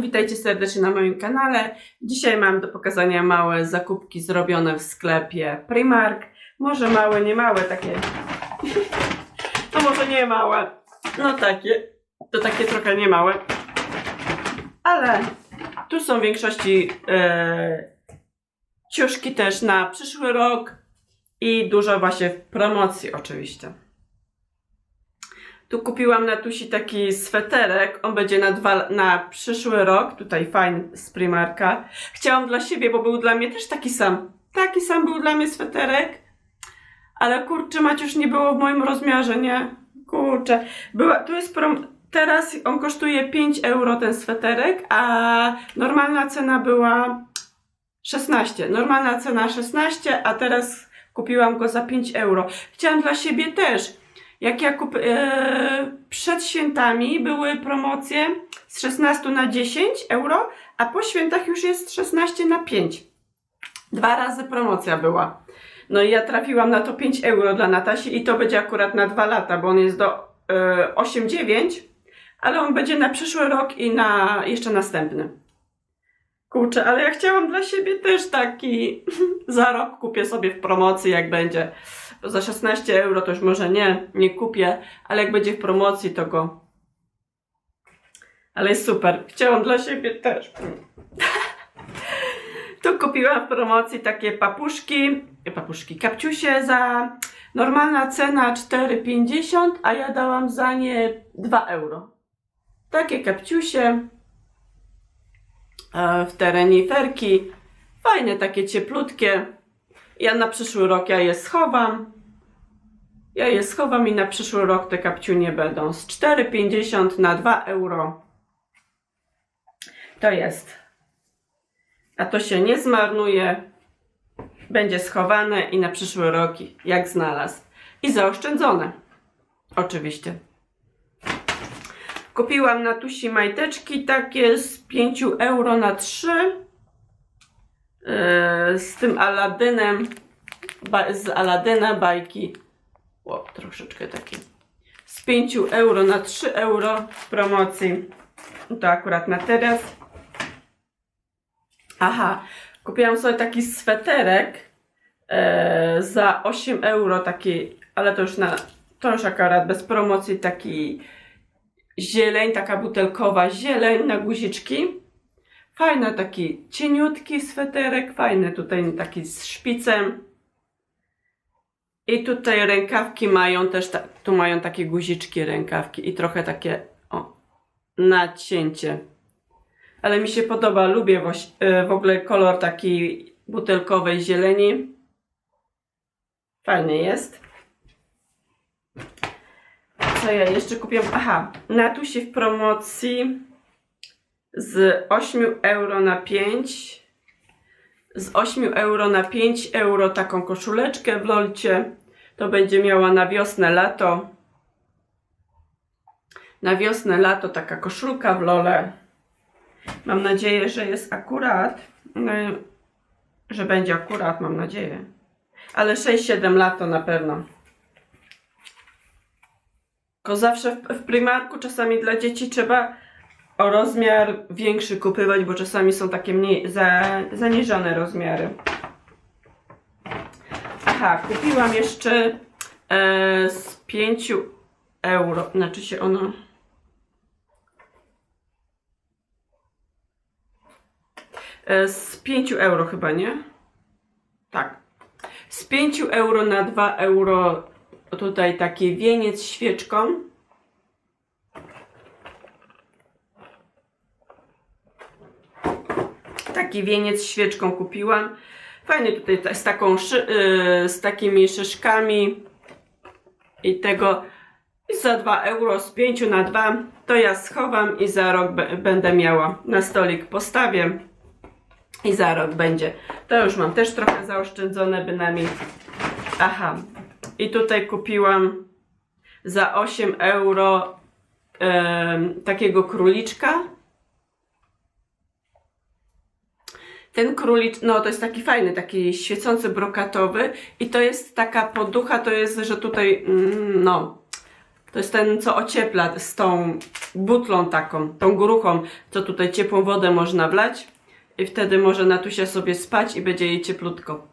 witajcie serdecznie na moim kanale. Dzisiaj mam do pokazania małe zakupki zrobione w sklepie Primark. Może małe, nie małe, takie. No może nie małe. No takie. To takie trochę nie małe. Ale tu są w większości e, ciuszki też na przyszły rok i dużo właśnie promocji oczywiście. Tu kupiłam na Tusi taki sweterek. On będzie na, dwa, na przyszły rok. Tutaj fajny z Primarka. Chciałam dla siebie, bo był dla mnie też taki sam. Taki sam był dla mnie sweterek. Ale kurczę, Maciusz nie było w moim rozmiarze, nie? Kurczę. Była, tu jest prom... Teraz on kosztuje 5 euro ten sweterek, a normalna cena była 16. Normalna cena 16, a teraz kupiłam go za 5 euro. Chciałam dla siebie też. Jak ja kup... E, przed świętami były promocje z 16 na 10 euro, a po świętach już jest 16 na 5. Dwa razy promocja była. No i ja trafiłam na to 5 euro dla Natasi i to będzie akurat na dwa lata, bo on jest do e, 8-9, ale on będzie na przyszły rok i na jeszcze następny. Kurczę, ale ja chciałam dla siebie też taki. Za rok kupię sobie w promocji, jak będzie. Bo za 16 euro to już może nie, nie kupię, ale jak będzie w promocji, to go. Ale jest super. Chciałam dla siebie też. Tu kupiłam w promocji takie papuszki, papuszki, kapciusie za normalna cena 4,50, a ja dałam za nie 2 euro. Takie kapciusie e, w te reniferki. Fajne, takie cieplutkie. Ja na przyszły rok ja je schowam. Ja je schowam i na przyszły rok te kapciunie będą z 4,50 na 2 euro. To jest. A to się nie zmarnuje. Będzie schowane i na przyszły rok jak znalazł. I zaoszczędzone. Oczywiście. Kupiłam na Tusi majteczki takie z 5 euro na 3. Yy, z tym Aladynem. Z Aladyna bajki. O, troszeczkę takie. Z 5 euro na 3 euro w promocji. To akurat na teraz. Aha, kupiłam sobie taki sweterek e, za 8 euro, taki, ale to już na, to już akurat bez promocji, taki zieleń, taka butelkowa zieleń na guziczki. Fajny taki cieniutki sweterek, fajny tutaj taki z szpicem. I tutaj rękawki mają też, ta, tu mają takie guziczki rękawki i trochę takie, o, nacięcie. Ale mi się podoba, lubię e, w ogóle kolor taki butelkowej zieleni. Fajny jest. Co ja jeszcze kupiłam? Aha, na Tusi w promocji z 8 euro na 5. Z 8 euro na 5 euro taką koszuleczkę w lolcie. To będzie miała na wiosnę, lato. Na wiosnę, lato taka koszulka w lole. Mam nadzieję, że jest akurat. No, że będzie akurat, mam nadzieję. Ale 6-7 lat to na pewno. Tylko zawsze w, w Primarku czasami dla dzieci trzeba o rozmiar większy kupywać, bo czasami są takie mniej za, zaniżone rozmiary. Aha, kupiłam jeszcze e, z 5 euro. Znaczy się ono. E, Z 5 euro chyba, nie? Tak. Z 5 euro na 2 euro tutaj taki wieniec świeczką. Taki wieniec świeczką kupiłam. Fajny tutaj ta- z, taką yy, z takimi szyszkami i tego i za 2 euro z 5 na 2 to ja schowam i za rok będę miała na stolik postawię i za rok będzie. To już mam też trochę zaoszczędzone bynajmniej. Aha. I tutaj kupiłam za 8 euro em, takiego króliczka. Ten królicz, no to jest taki fajny, taki świecący brokatowy i to jest taka poducha, to jest, że tutaj, mm, no, to jest ten, co ociepla z tą butlą taką, tą gruchą, co tutaj ciepłą wodę można wlać. I wtedy może Natusia sobie spać i będzie jej cieplutko.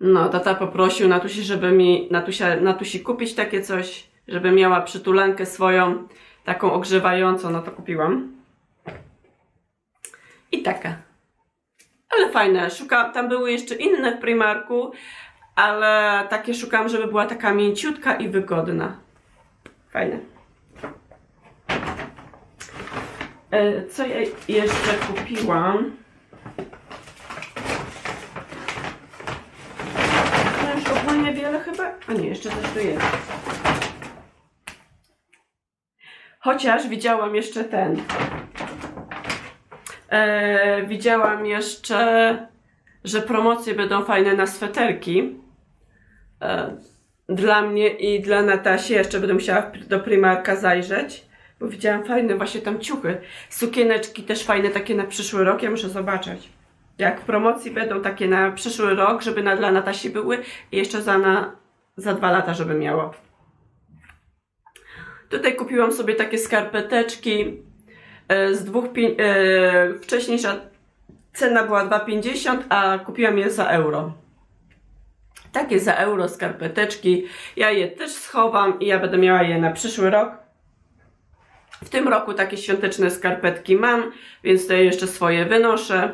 No, tata poprosił Natusi, żeby mi, Natusia, Natusi kupić takie coś, żeby miała przytulankę swoją, taką ogrzewającą, no to kupiłam. I taka. Ale fajne. Szuka, tam były jeszcze inne w Primarku, ale takie szukam, żeby była taka mięciutka i wygodna. Fajne. E, Co ja jeszcze kupiłam? No już ogólnie wiele chyba. A nie, jeszcze coś tu jest. Chociaż widziałam jeszcze ten. E, widziałam jeszcze, że promocje będą fajne na sweterki. E, dla mnie i dla Natasi. Jeszcze będę musiała do Primarka zajrzeć, bo widziałam fajne właśnie tam ciuchy. Sukieneczki też fajne takie na przyszły rok. Ja muszę zobaczyć. Jak w promocji będą takie na przyszły rok, żeby na, dla Natasi były i jeszcze za, na, za dwa lata, żeby miało. Tutaj kupiłam sobie takie skarpeteczki z dwóch, e, wcześniejsza cena była 2,50, a kupiłam je za euro. Takie za euro skarpeteczki. Ja je też schowam i ja będę miała je na przyszły rok. W tym roku takie świąteczne skarpetki mam, więc te jeszcze swoje wynoszę.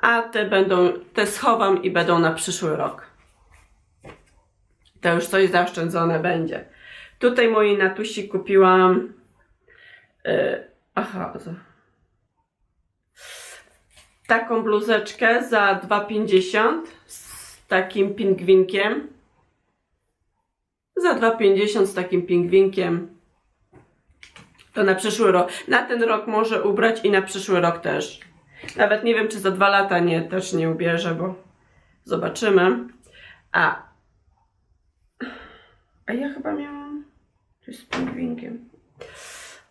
A te będą, te schowam i będą na przyszły rok. To już coś zaoszczędzone będzie. Tutaj mojej Natusi kupiłam. e, aha, taką bluzeczkę za 2,50 z takim pingwinkiem. Za 2,50 z takim pingwinkiem. To na przyszły rok. Na ten rok może ubrać i na przyszły rok też. Nawet nie wiem, czy za dwa lata nie, też nie ubierze, bo zobaczymy. A. A ja chyba miałam. Jest z pingwinkiem.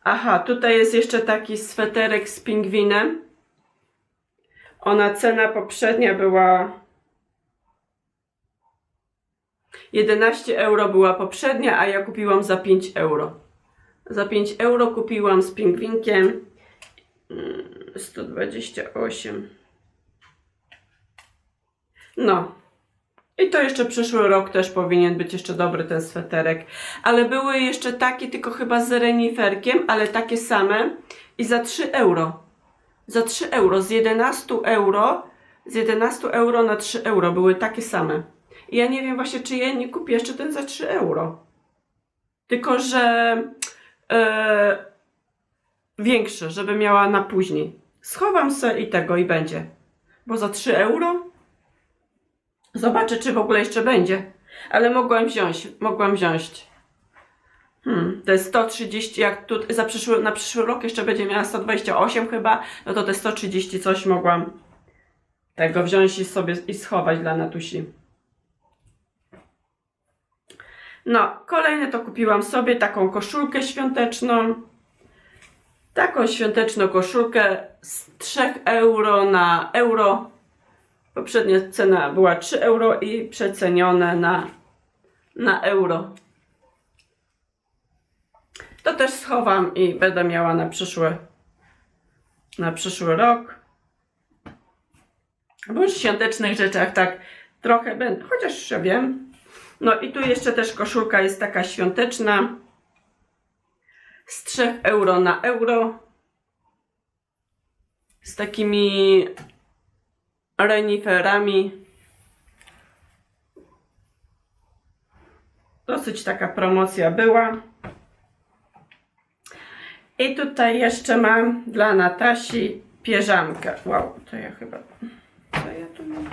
Aha, tutaj jest jeszcze taki sweterek z pingwinem. Ona cena poprzednia była 11 euro była poprzednia, a ja kupiłam za 5 euro. Za 5 euro kupiłam z pingwinkiem mm, 128. No. I to jeszcze przyszły rok też powinien być jeszcze dobry ten sweterek. Ale były jeszcze takie, tylko chyba z reniferkiem, ale takie same i za 3 euro. Za 3 euro, z 11 euro, z 11 euro na 3 euro były takie same. I ja nie wiem właśnie, czy ja nie kupię jeszcze ten za 3 euro. Tylko, że e, większy, żeby miała na później. Schowam se i tego i będzie. Bo za 3 euro zobaczę, czy w ogóle jeszcze będzie. Ale mogłam wziąć, mogłam wziąć. Hmm, to jest 130, jak tu za przyszły, na przyszły rok jeszcze będzie miała 128 chyba, no to te 130 coś mogłam tego wziąć i sobie i schować dla Natusi. No, kolejne to kupiłam sobie taką koszulkę świąteczną. Taką świąteczną koszulkę z 3 euro na euro. Poprzednia cena była 3 euro i przecenione na, na euro. To też schowam i będę miała na przyszły, na przyszły rok. Bo już w świątecznych rzeczach tak trochę będę, chociaż ja wiem. No i tu jeszcze też koszulka jest taka świąteczna. Z 3 euro na euro. Z takimi reniferami. Dosyć taka promocja była. I tutaj jeszcze mam dla Natasi pierzamkę. Wow, to ja chyba. Co ja tu mam?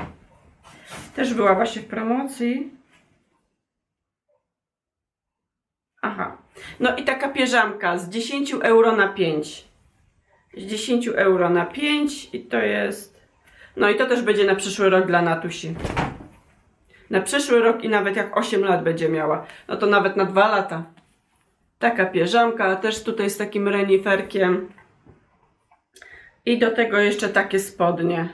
Też była właśnie w promocji. Aha. No i taka pierzamka z 10 euro na 5. Z 10 euro na 5 i to jest. No i to też będzie na przyszły rok dla Natusi. Na przyszły rok i nawet jak 8 lat będzie miała, no to nawet na 2 lata. Taka pierzamka, też tutaj z takim reniferkiem. I do tego jeszcze takie spodnie.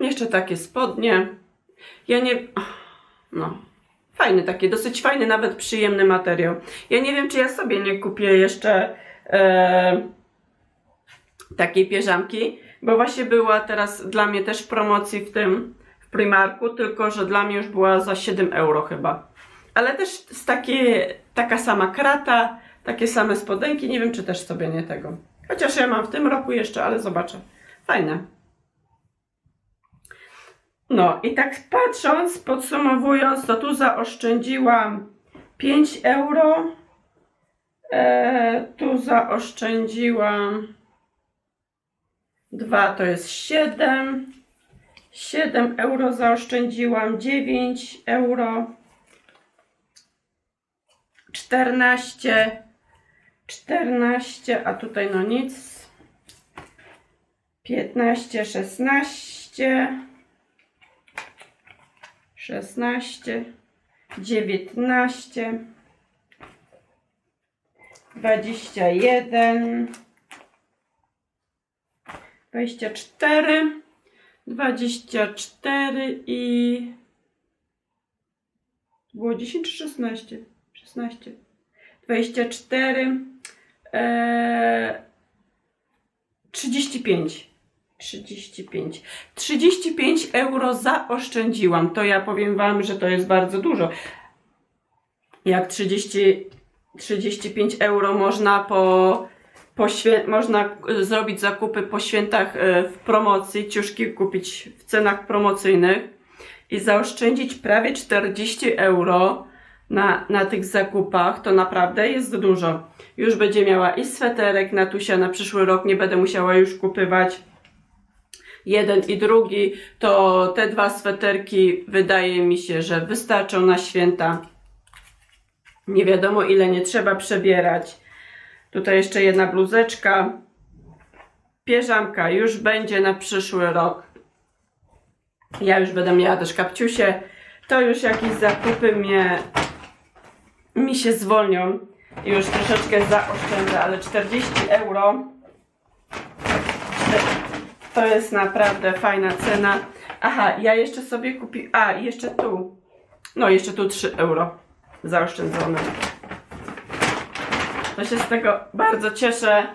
Jeszcze takie spodnie. Ja nie. No. fajny taki, dosyć fajny, nawet przyjemny materiał. Ja nie wiem, czy ja sobie nie kupię jeszcze e, takiej piżamki, bo właśnie była teraz dla mnie też w promocji w tym, w Primarku, tylko że dla mnie już była za 7 euro chyba. Ale też z takie, taka sama krata, takie same spodenki, nie wiem, czy też sobie nie tego. Chociaż ja mam w tym roku jeszcze, ale zobaczę. Fajne. No i tak patrząc, podsumowując, to tu zaoszczędziłam 5 euro. E, tu zaoszczędziłam 2 to jest 7. 7 euro zaoszczędziłam, 9 euro. 14. 14, a tutaj no nic. 15, 16. 16, 19, 21, 24, 24 i było 10 czy 16? 16. 24, e, 35. 35. 35 euro zaoszczędziłam. To ja powiem Wam, że to jest bardzo dużo. Jak 30, 35 euro można po, można y, zrobić zakupy po świętach y, w promocji, ciuszki kupić w cenach promocyjnych i zaoszczędzić prawie 40 euro na, na tych zakupach, to naprawdę jest dużo. Już będzie miała i sweterek na Tusia na przyszły rok, nie będę musiała już kupywać jeden i drugi, to te dwa sweterki wydaje mi się, że wystarczą na święta. Nie wiadomo ile nie trzeba przebierać. Tutaj jeszcze jedna bluzeczka. Pierzamka już będzie na przyszły rok. Ja już będę miała też kapciusie. To już jakieś zakupy mnie, mi się zwolnią. I już troszeczkę zaoszczędzę, ale 40 euro to jest naprawdę fajna cena. Aha, ja jeszcze sobie kupiłam. A, jeszcze tu. No, jeszcze tu 3 euro zaoszczędzone. To się z tego bardzo cieszę.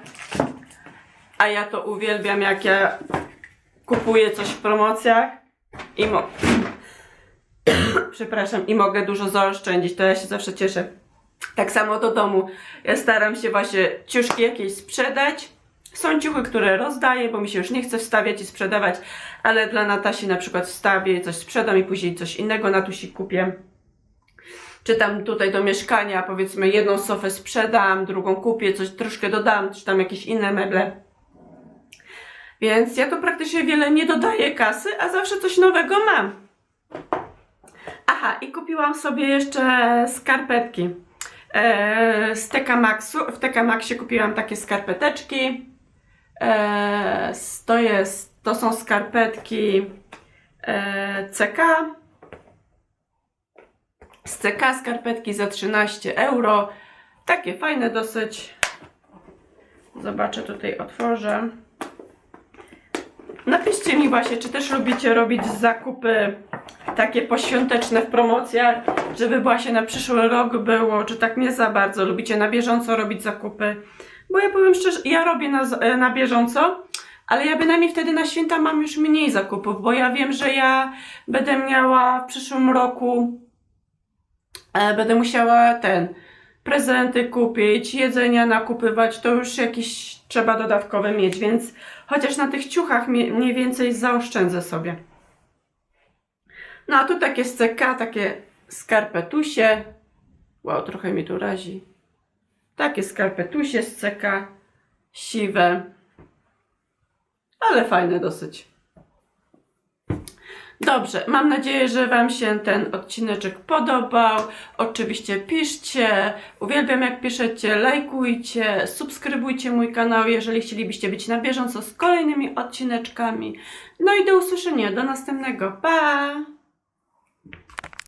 A ja to uwielbiam, jak ja kupuję coś w promocjach i mo... Przepraszam, i mogę dużo zaoszczędzić. To ja się zawsze cieszę. Tak samo do domu. Ja staram się właśnie ciuszki jakieś sprzedać. Są ciuchy, które rozdaję, bo mi się już nie chce wstawiać i sprzedawać, ale dla Natasi na przykład wstawię, coś sprzedam i później coś innego Natusi kupię. Czy tam tutaj do mieszkania, powiedzmy, jedną sofę sprzedam, drugą kupię, coś troszkę dodam, czy tam jakieś inne meble. Więc ja tu praktycznie wiele nie dodaję kasy, a zawsze coś nowego mam. Aha, i kupiłam sobie jeszcze skarpetki. Eee, z TK Maxu, w TK Maxie kupiłam takie skarpeteczki. Eee, to, jest, to są skarpetki eee, CK. Z CK skarpetki za 13 euro. Takie fajne dosyć. Zobaczę tutaj, otworzę. Napiszcie mi właśnie, czy też lubicie robić zakupy takie poświąteczne w promocjach, żeby właśnie na przyszły rok było, czy tak nie za bardzo lubicie na bieżąco robić zakupy. Bo ja powiem szczerze, ja robię na, e, na bieżąco, ale ja bynajmniej wtedy na święta mam już mniej zakupów, bo ja wiem, że ja będę miała w przyszłym roku, będę musiała ten, prezenty kupić, jedzenia nakupywać, to już jakieś trzeba dodatkowe mieć, więc chociaż na tych ciuchach mniej więcej zaoszczędzę sobie. No a tu takie z CK, takie skarpetusie. Wow, trochę mi tu razi. Takie skarpetusie z CK, siwe. Ale fajne dosyć. Dobrze, mam nadzieję, że Wam się ten odcineczek podobał. Oczywiście piszcie, uwielbiam jak piszecie, lajkujcie, subskrybujcie mój kanał, jeżeli chcielibyście być na bieżąco z kolejnymi odcineczkami. No i do usłyszenia, do następnego. Pa!